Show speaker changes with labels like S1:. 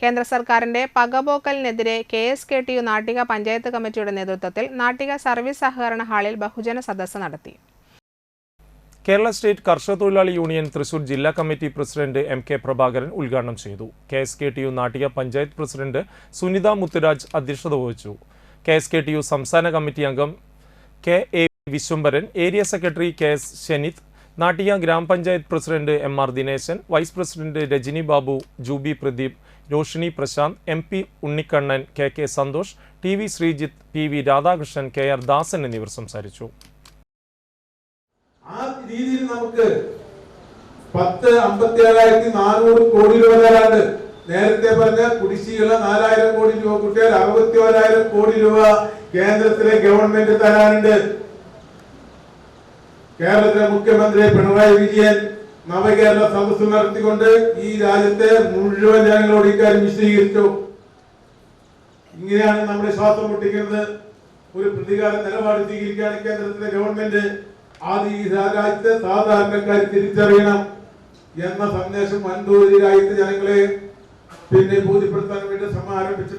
S1: കേന്ദ്ര സർക്കാരിന്റെ പകപോക്കലിനെതിരെ K S K T U Nattika panchayat കമ്മിറ്റിയുടെ നേതൃത്വത്തിൽ നാട്ടിക സർവീസ് സഹകരണ ഹാളിൽ ബഹുജന സദസ്സ് നടത്തി.
S2: കേരള സ്റ്റേറ്റ് കർഷക തൊഴിലാളി യൂണിയൻ തൃശൂർ ജില്ലാ committee president M K Prabhakaran ഉദ്ഘാടനം ചെയ്തു. K S K T U Nattika panchayat president Sunitha Muthuraj അധ്യക്ഷത വഹിച്ചു. K S K T U സംസ്ഥാന കമ്മിറ്റി അംഗം K A Vishwambharan area secretary K S Shenith Nattika ഗ്രാമപഞ്ചായത്ത് president M R Dineshan vice president Rajani Babu Jubi Pradeep Roshini Prashanth M P Unnikannan K K Santhosh T V Sreejith P V Radhakrishnan K R Dasan എന്നിവർ സംസാരിച്ചു.
S3: ആ രീതിയിൽ നമുക്ക് പത്ത് അമ്പത്തി ഏഴായിരത്തി നാനൂറ് കോടി രൂപ നേരത്തെ പറഞ്ഞ കുടിശ്ശികൾ നാലായിരം കോടി രൂപ കുട്ടികൾ അറുപത്തി ഓരായിരം കോടി രൂപ കേന്ദ്രത്തിലെ ഗവൺമെന്റ് തരാനുണ്ട്. കേരളത്തിലെ മുഖ്യമന്ത്രി പിണറായി വിജയൻ നവകേരള സദസ് നടത്തിക്കൊണ്ട് ഈ രാജ്യത്തെ മുഴുവൻ ജനങ്ങളോട് ഇക്കാര്യം വിശദീകരിച്ചു. ഇങ്ങനെയാണ് നമ്മുടെ ശ്വാസം പൊട്ടിക്കുന്നത് ഒരു പ്രതികാര നിലപാട് സ്വീകരിക്കുകയാണ് കേന്ദ്രത്തിലെ ഗവൺമെന്റ് അത് ഈ രാജ്യത്തെ സാധാരണക്കാർ തിരിച്ചറിയണം എന്ന സന്ദേശം വൻതോതിൽ രാജ്യത്തെ ജനങ്ങളെ പിന്നെ ബോധ്യപ്പെടുത്താൻ വേണ്ടി